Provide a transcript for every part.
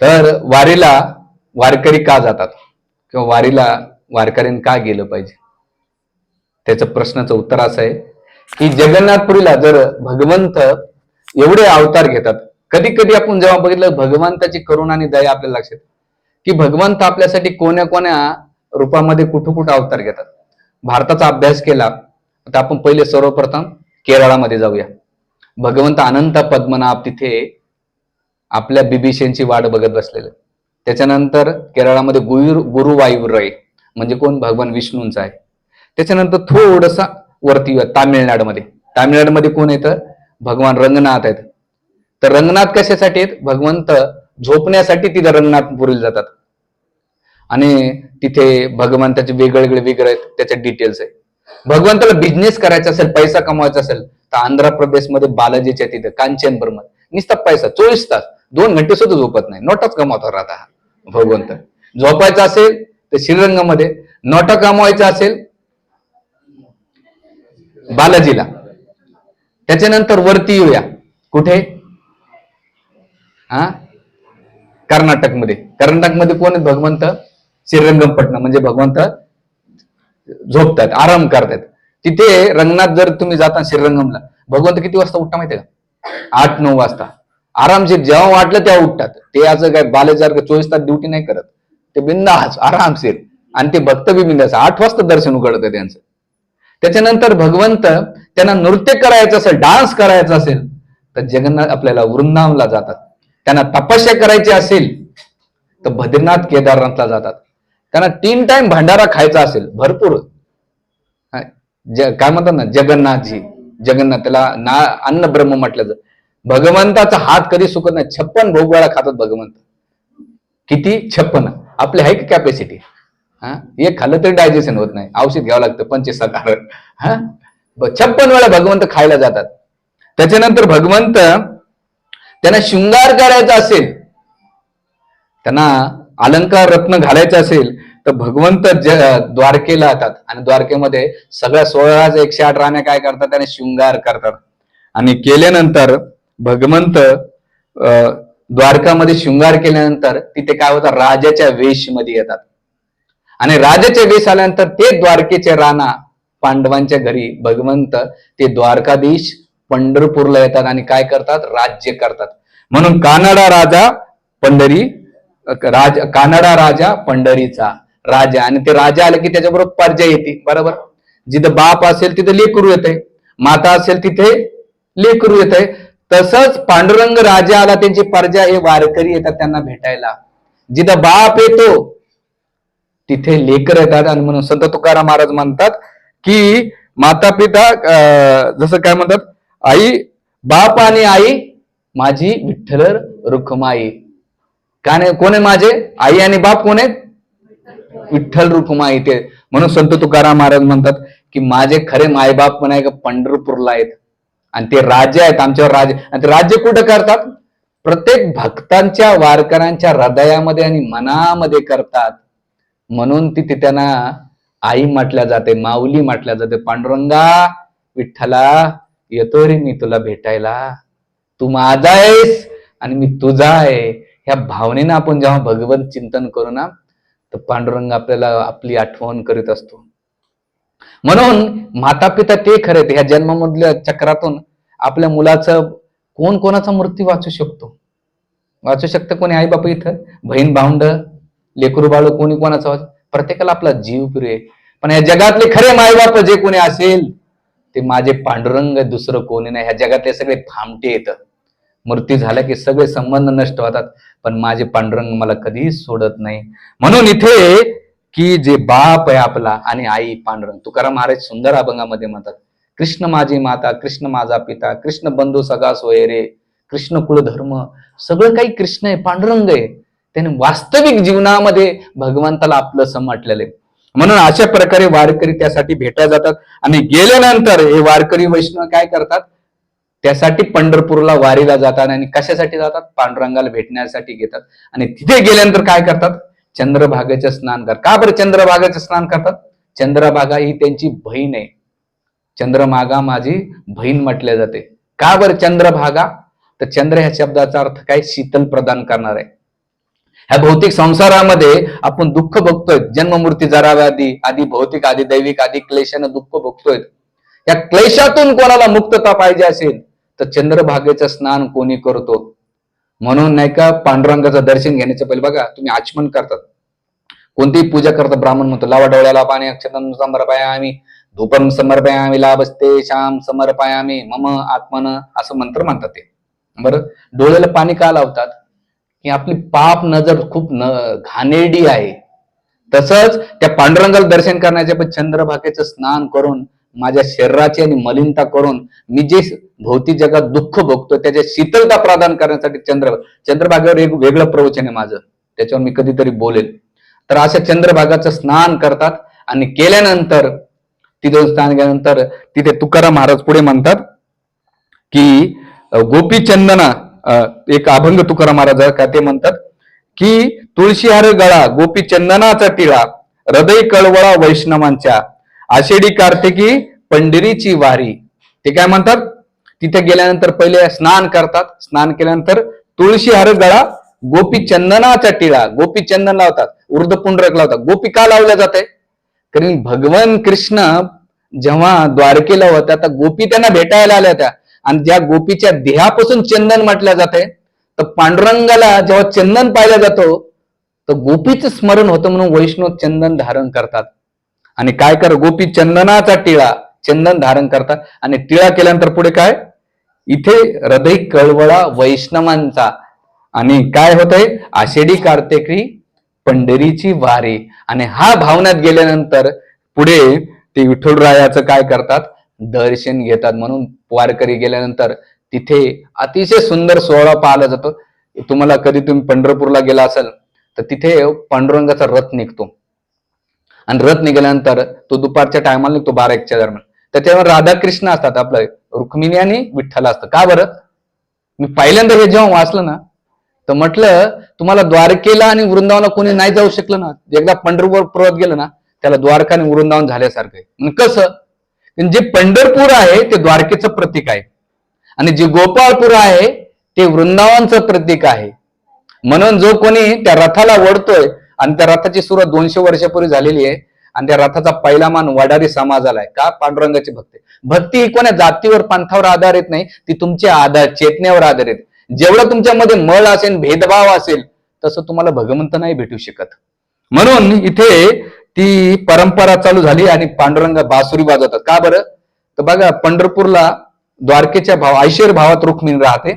तर वारीला वारकरी का जातात? किंवा वारीला वारकऱ्यांनी का गेलं पाहिजे? त्याचं प्रश्नाचं उत्तर असं आहे की जगन्नाथपुरीला जर भगवंत एवढे अवतार घेतात कधी कधी आपण जेव्हा बघितलं भगवंताची करुणा आणि दया आपल्या लक्षात की भगवंत आपल्यासाठी कोण्या कोण्या रूपामध्ये कुठं कुठं अवतार घेतात? भारताचा अभ्यास केला तर आपण पहिले सर्वप्रथम केरळामध्ये जाऊया. भगवंत अनंत पद्मनाभ तिथे आपल्या बिभीषणची वाट बघत बसलेले. त्याच्यानंतर केरळामध्ये गुरु गुरुवायूरय म्हणजे कोण? भगवान विष्णूंचा आहे. त्याच्यानंतर थोडसा वरती तामिळनाडूमध्ये. तामिळनाडूमध्ये कोण येतं भगवान रंगनाथ आहेत. तर रंगनाथ कशासाठी आहेत? भगवंत झोपण्यासाठी तिथे रंगनाथपुरीला जातात. आणि तिथे भगवंताचे वेगवेगळे वेगळे आहेत त्याच्या डिटेल्स आहे भगवंताला बिझनेस करायचा असेल पैसा कमवायचा असेल तर आंध्र प्रदेशमध्ये बालाजीच्या तिथे कांचनपूरमध्ये नुसता पैसा चोवीस तास. दोन घंटे सुद्धा झोपत नाही. नोटाच कमावतो राहता हा भगवंत. झोपायचं असेल तर श्रीरंगामध्ये नोटा कमवायचा असेल बालाजीला. त्याच्यानंतर वरती येऊया. कुठे? हा? कर्नाटकमध्ये. कर्नाटकमध्ये कोण आहेत भगवंत? श्रीरंगमपट्टणम. म्हणजे भगवंत झोपतात आराम करतात. तिथे रंगनाथ जर तुम्ही जाता श्रीरंगमला भगवंत किती वाजता उठता माहितीये का? आठ नऊ वाजता. आरामशीर जेव्हा वाटलं तेव्हा उठतात. ते असं काय बालेसारखं चोवीस तास ड्युटी नाही करत. ते बिंदास आरामशीर. आणि ते भक्त बी बिंदास. आठ वाजता दर्शन उघडतं त्यांचं. त्याच्यानंतर भगवंत त्यांना नृत्य करायचं असेल डान्स करायचा असेल तर जगन्नाथ आपल्याला वृंदावनला जातात. त्यांना तपस्या करायची असेल तर बद्रीनाथ केदारनाथला जातात. त्यांना तीन टाइम भंडारा खायचा असेल भरपूर. काय म्हणतात ना जगन्नाथजी. जगन्नाथ त्याला ना अन्न ब्रह्म म्हटलं जातं. भगवंताचा हात कधी सुकत नाही. छप्पन भोगवाळा खातात भगवंत. किती? छप्पन. आपली आहे का कॅपॅसिटी हा? एक खाल्लं तरी डायजेशन होत नाही. औषध घ्यावं लागतं पंचवीस सकार हा छप्पन वेळा भगवंत खायला जातात. त्याच्यानंतर भगवंत त्यांना शृंगार करायचा असेल त्यांना अलंकार रत्न घालायचे असेल तर भगवंत द्वारकेला जातात. आणि द्वारकेमध्ये सगळ्या सोळा एकशे आठ राण्या काय करतात? त्याने शृंगार करतात. आणि केल्यानंतर भगवंत अं, द्वारकामध्ये शृंगार केल्यानंतर तिथे काय होतं राजाच्या वेशमध्ये येतात. आणि राजाच्या वेश आल्यानंतर ते द्वारकेचे राणा पांडवांच्या घरी भगवंत ते द्वारकाधीश पंढरपूरला येतात आणि काय करतात? राज्य करतात. म्हणून कानडा राजा पंढरी राज कानडा राजा पंढरीचा राजा. आणि ते राजा आले की त्याच्याबरोबर पर्जा येते. बरोबर? जिथं बाप असेल तिथे लेकरू येते माता असेल तिथे लेकरू येते तसंच पांडुरंग राजा आला त्यांची पर्जा हे वारकरी येतात त्यांना भेटायला. जिथं बाप येतो तिथे लेकर येतात आणि म्हणून संत तुकाराम महाराज म्हणतात की माता पिता जसं काय म्हणतात आई बाप आणि आई माझी विठ्ठल रुखमाई. का नाही कोण आहे माझे? आई आणि बाप कोण आहेत? विठ्ठल रुखमाई ते. म्हणून संत तुकाराम महाराज म्हणतात की माझे खरे मायबाप पण आहे का पंढरपूरला आहेत? आणि ते राजे आहेत आमच्यावर राजे आणि ते राज्य कुठं करतात? प्रत्येक भक्तांच्या वारकऱ्यांच्या हृदयामध्ये आणि मनामध्ये करतात. म्हणून तिथे त्यांना आई म्हटल्या जाते माऊली म्हटल्या जाते पांडुरंगा विठ्ठला येतो रे मी तुला भेटायला. तू माझा आहेस आणि मी तुझा आहे. ह्या भावनेनं आपण जेव्हा भगवत चिंतन करू ना तर पांडुरंग आपल्याला आपली आठवण करीत असतो. म्हणून माता पिता ते खरेत ह्या जन्मामधल्या चक्रातून आपल्या मुलाचं कोण कोणाचा मृत्यू वाचू शकतो? वाचू शकतं कोणी आई बाप इथं? बहीण भाऊंड लेकरू बाळू कोणी कोणाचा प्रत्येकाला आपला जीव प्रिय आहे. पण या जगातले खरे मायबाप जे कोणी असेल ते माझे पांडुरंग दुसरं कोणी नाही. ह्या जगातले सगळे फामटे येत मृत्यू झाला की सगळे संबंध नष्ट होतात. पण माझे पांडुरंग मला कधीच सोडत नाही. म्हणून इथे की जे बाप आहे आपला आणि आई पांडुरंग. तुकाराम महाराज सुंदर अभंगामध्ये म्हणतात कृष्ण माझी माता कृष्ण माझा पिता कृष्ण बंधू सगा सोयरे कृष्ण कुलधर्म सगळं काही कृष्ण आहे पांडुरंग आहे. त्याने वास्तविक जीवनामध्ये भगवंताला आपलं समटलेलं आहे. म्हणून अशा प्रकारे वारकरी त्यासाठी भेटा जातात आणि गेल्यानंतर हे वारकरी वैष्णव काय करतात? त्यासाठी पंढरपूरला वारीला जातात आणि कशासाठी जातात? पांडुरंगाला भेटण्यासाठी घेतात. आणि तिथे गेल्यानंतर काय करतात? चंद्रभागेचं स्नान कर. का बरं चंद्रभागेचं स्नान करतात? चंद्रभागा ही त्यांची बहीण आहे. चंद्रमागा माझी बहीण म्हटल्या जाते. का बरं चंद्रभागा? तर चंद्र ह्या शब्दाचा अर्थ काय? शीतल प्रदान करणार आहे. ह्या भौतिक संसारामध्ये आपण दुःख बघतोय जन्ममूर्ती जराव्याधी आधी भौतिक आधी दैविक आधी क्लेशानं दुःख बघतोय या क्लेशातून कोणाला मुक्तता पाहिजे असेल तर चंद्रभागेचं स्नान कोणी करतो? म्हणून नाही का पांडुरंगाचं दर्शन घेण्याच्या पहिले बघा तुम्ही आचमन करतात. कोणतीही पूजा करतात ब्राह्मण म्हणतो लावा डोळ्याला पाणी अक्षतम समर्पयामी धूपम समर्पयामी लाभस्ते श्याम समर्पयामी मम आत्मन असं मंत्र म्हणतात ते. बरं? डोळ्याला पाणी का लावतात? की आपली पाप नजर खूप न घाणेरडी आहे. तसंच त्या पांडुरंगाला दर्शन करण्याच्या पण चंद्रभागेचं स्नान करून माझ्या शरीराची आणि मलिनता करून मी जे भौतिक जगात दुःख भोगतो त्याच्या शीतलता प्रदान करण्यासाठी चंद्र चंद्रभागेवर एक वेगळं प्रवचन आहे माझं. त्याच्यावर मी कधीतरी बोलेल. तर अशा चंद्रभागाचं स्नान करतात आणि केल्यानंतर तिथे स्नान केल्यानंतर तिथे तुकाराम महाराज पुढे म्हणतात की गोपी चंदना एक अभंग तुकाराम महाराज का ते म्हणतात की तुळशीहार गळा गोपी चंदनाचा तिळा हृदय कळवळा वैष्णवांच्या आषाढी कार्तिकी पंढरीची वारी. ते काय म्हणतात? तिथे गेल्यानंतर पहिले स्नान करतात. स्नान केल्यानंतर तुळशी हर गळा गोपी चंदनाचा टिळा. गोपी चंदन लावतात. उर्धपुंडरक लावतात. गोपी का लावल्या जाते? कारण भगवान कृष्ण जेव्हा द्वारकेला होत्या तर गोपी त्यांना भेटायला आल्या होत्या. आणि ज्या गोपीच्या देहापासून चंदन म्हटलं जाते तर पांडुरंगाला जेव्हा चंदन पाहिला जातो तर गोपीचं स्मरण होतं म्हणून वैष्णव चंदन धारण करतात. आणि काय कर गोपी चंदनाचा टिळा चंदन धारण करतात आणि टिळा केल्यानंतर पुढे काय? इथे हृदय कळवळा वैष्णवांचा. आणि काय होतंय? आषाढी कार्तिकी पंढरीची वारी. आणि हा भावनात गेल्यानंतर पुढे ते विठ्ठलरायाचं काय करतात? दर्शन घेतात म्हणून वारकरी गेल्यानंतर. तिथे अतिशय सुंदर सोहळा पाहिला जातो. तुम्हाला कधी तुम्ही पंढरपूरला गेला असाल तर तिथे पांडुरंगाचा रथ निघतो. आणि रथ निघाल्यानंतर तो दुपारच्या टायमाला निघतो बारा एकच्या दरम्यान त्याच्यावर राधाकृष्ण असतात आपलं रुक्मिणी आणि विठ्ठल असतं का बरं? मी पहिल्यांदा हे जेव्हा वाचलं ना तर म्हटलं तुम्हाला द्वारकेला आणि वृंदावनला कोणी नाही जाऊ शकलं ना? एकदा पंढरपूर पर्वत गेलं ना त्याला द्वारका आणि वृंदावन झाल्यासारखं आहे. कसं? जे पंढरपूर आहे ते द्वारकेचं प्रतीक आहे. आणि जे गोपाळपूर आहे ते वृंदावनचं प्रतीक आहे. म्हणून जो कोणी त्या रथाला ओढतोय आणि त्या रथाची सुरुवात दोनशे वर्षापूर्वी झालेली आहे. आणि त्या रथाचा पहिला मान वडारी समाजाला आहे. का? पांडुरंगाची भक्ती भक्ती ही कोण्या जातीवर पंथावर आधारित नाही. ती तुमच्या आधार चेतनेवर आधारित जेवढं तुमच्यामध्ये मळ असेल भेदभाव असेल तसं तुम्हाला भगवंत नाही भेटू शकत. म्हणून इथे ती परंपरा चालू झाली आणि पांडुरंग बासुरी वाजवतात. का बरं? तर बघा पंढरपूरला द्वारकेच्या भाव ऐश्वर भावात रुक्मिणी राहते.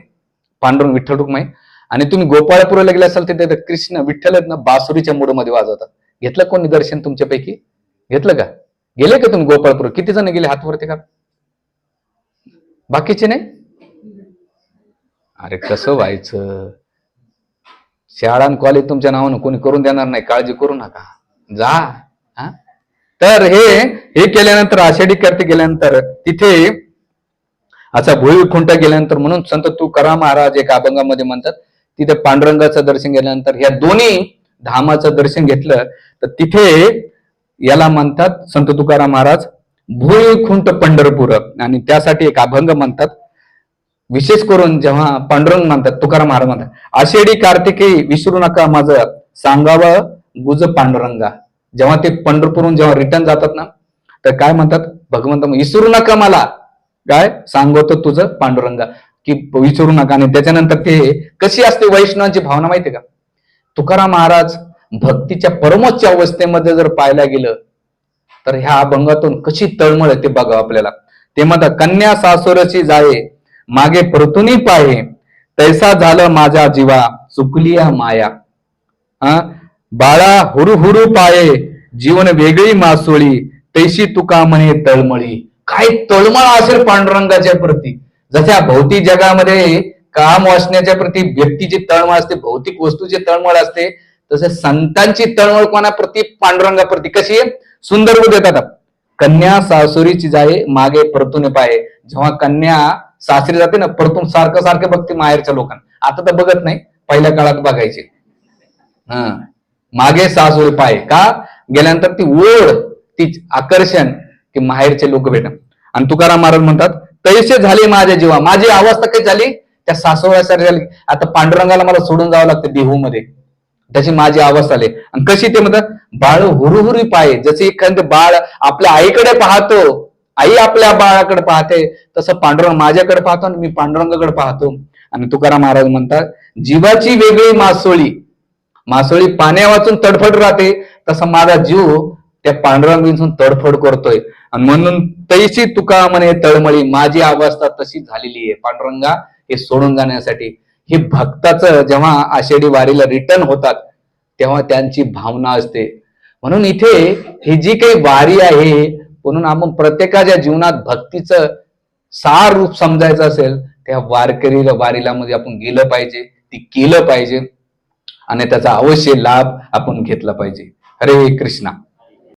पांडुरंग विठ्ठल रुक्माई. आणि तुम्ही गोपाळपुराला गेले असाल तर तिथे कृष्ण विठ्ठल आहेत ना बासुरीच्या मूडमध्ये वाजवतात. घेतलं कोण निदर्शन तुमच्यापैकी? घेतलं का? गेले का तुम्ही गोपाळपूर? किती जण गेले हातवरती का? बाकीचे नाही? अरे कसं व्हायचं? शाळा कॉलेज तुमच्या नावानं कोणी करून देणार नाही काळजी करू नका. जा हा? तर हे हे केल्यानंतर आषाढी करते गेल्यानंतर तिथे असा भुई खुंटा गेल्यानंतर म्हणून संत तू करा महाराज एका अभंगामध्ये म्हणतात तिथे पांडुरंगाचं दर्शन गेल्यानंतर या दोन्ही धामाचं दर्शन घेतलं तर तिथे याला म्हणतात संत तुकाराम महाराज भुई खुंट पंढरपूर. आणि त्यासाठी एक अभंग म्हणतात. विशेष करून जेव्हा पांडुरंग म्हणतात तुकाराम महाराज म्हणतात आषाढी कार्तिकी विसरू नका माझं सांगावं गुज पांडुरंगा. जेव्हा ते पंढरपूरहून जेव्हा रिटर्न जातात ना तर काय म्हणतात? भगवंत विसरू नका मला. काय? सांगतो तुझं पांडुरंगा. की विचारू नका. आणि त्याच्यानंतर ते कशी असते वैष्णवांची भावना माहितीये का? तुकाराम महाराज भक्तीच्या परमोच्च अवस्थेमध्ये जर पाहायला गेलं तर ह्या अभंगातून कशी तळमळ आहे ते बघा आपल्याला. ते म्हणतात कन्या सासुरची जाये मागे परतुनी पाये तैसा झालं माझ्या जीवा चुकली माया. हा? बाळा हुरु हुरु पाये जीवन वेगळी मासोळी. तैशी तुका म्हणे तळमळी. काय तळमळ असेल पांडुरंगाच्या प्रती. जशा भौतिक जगामध्ये काम वाचण्याच्या प्रती व्यक्तीची तळमळ असते भौतिक वस्तूची तळमळ असते तसे संतांची तळमळ कोणाप्रती पांडुरंगाप्रती कशी? आहे सुंदर देतात. कन्या सासुरीची जाई मागे परतून पाहे जेव्हा कन्या सासरी जाते ना परतून सारखं सारखं बघते माहेरच्या लोकांना. आता तर बघत नाही पहिल्या काळात बघायचे. हा. मागे सासुरी पाय का? गेल्यानंतर ती ओढ ती आकर्षण की माहेरचे लोक भेटत आणि तुकाराम महाराज म्हणतात कैसे झाले माझ्या जीवा. माझी अवस्था काय झाली? त्या सासोळ्यासारखी झाली. आता पांडुरंगाला मला सोडून जावं लागतं बिहू मध्ये त्याची माझी अवस्था आली. आणि कशी ते म्हणतात? बाळ हुरुहुरी पाय जसे एखादं बाळ आपल्या आईकडे पाहतो आई आपल्या बाळाकडे पाहते तसं पांडुरंग माझ्याकडे पाहतो आणि मी पांडुरंगाकडे पाहतो. आणि तुकाराम महाराज म्हणतात जीवाची वेगळी मासोळी. मासोळी पाण्या वाचून तडफड राहते. तसा माझा जीव त्या पांडुरंगीतून तडफड करतोय. आणि म्हणून तैशी तुका म्हणे तळमळी माझी अवस्था तशी झालेली आहे. पांडुरंगा हे सोडून जाण्यासाठी. हे भक्ताचं जेव्हा आषाढी वारीला रिटर्न होतात तेव्हा त्यांची भावना असते. म्हणून इथे ही जी काही वारी आहे म्हणून आपण प्रत्येकाच्या जीवनात भक्तीचं सार रूप समजायचं असेल त्या वारकरीला वारीला मध्ये आपण गेलं पाहिजे ती केलं पाहिजे. आणि त्याचा अवश्य लाभ आपण घेतला पाहिजे. हरे कृष्णा.